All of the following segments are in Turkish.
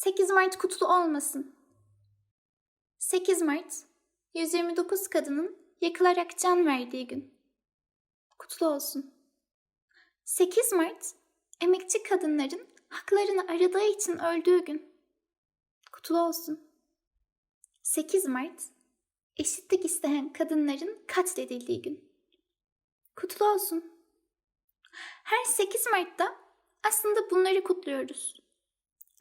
8 Mart kutlu olmasın. 8 Mart 129 kadının yakılarak can verdiği gün. Kutlu olsun. 8 Mart emekçi kadınların haklarını aradığı için öldüğü gün. Kutlu olsun. 8 Mart eşitlik isteyen kadınların katledildiği gün. Kutlu olsun. Her 8 Mart'ta aslında bunları kutluyoruz.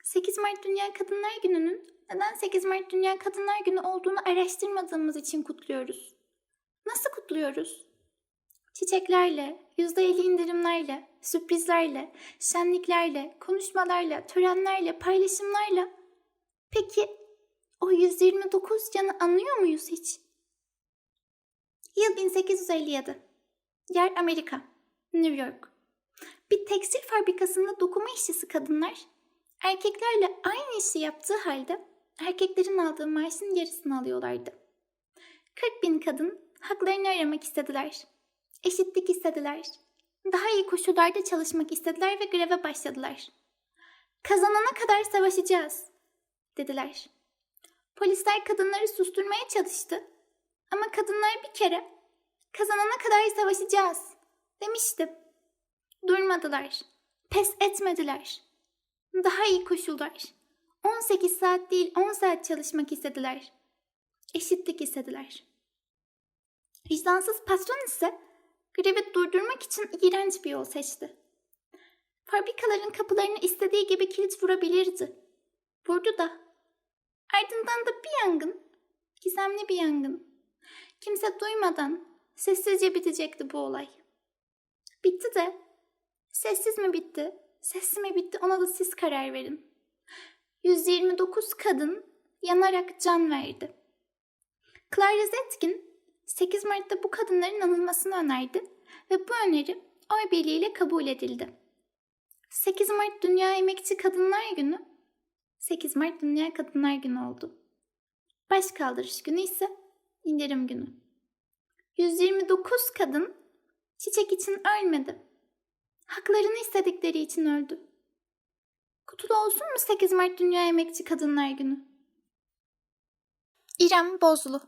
8 Mart Dünya Kadınlar Günü'nün neden 8 Mart Dünya Kadınlar Günü olduğunu araştırmadığımız için kutluyoruz. Nasıl kutluyoruz? Çiçeklerle, %50 indirimlerle, sürprizlerle, şenliklerle, konuşmalarla, törenlerle, paylaşımlarla. Peki o 129 canı anlıyor muyuz hiç? Yıl 1857. Yer Amerika, New York. Bir tekstil fabrikasında dokuma işçisi kadınlar erkeklerle aynı işi yaptığı halde erkeklerin aldığı maaşın yarısını alıyorlardı. 40 bin kadın haklarını aramak istediler. Eşitlik istediler. Daha iyi koşullarda çalışmak istediler ve greve başladılar. Kazanana kadar savaşacağız, dediler. Polisler kadınları susturmaya çalıştı. Ama kadınlar bir kere kazanana kadar savaşacağız demişti. Durmadılar. Pes etmediler. Daha iyi koşullar. 18 saat değil 10 saat çalışmak istediler. Eşitlik istediler. Vicdansız patron ise grevi durdurmak için iğrenç bir yol seçti. Fabrikaların kapılarını istediği gibi kilit vurabilirdi. Vurdu da. Ardından da bir yangın, gizemli bir yangın. Kimse duymadan sessizce bitecekti bu olay. Bitti de sessiz mi bitti, sessiz mi bitti ona da siz karar verin. 129 kadın yanarak can verdi. Clara Zetkin 8 Mart'ta bu kadınların anılmasını önerdi ve bu öneri oy birliğiyle kabul edildi. 8 Mart Dünya Emekçi Kadınlar Günü 8 Mart Dünya Kadınlar Günü oldu. Başkaldırış günü ise indirim günü. 129 kadın çiçek için ölmedi. Haklarını istedikleri için öldü. Kutlu olsun mu 8 Mart Dünya Emekçi Kadınlar Günü? İrem Bozlu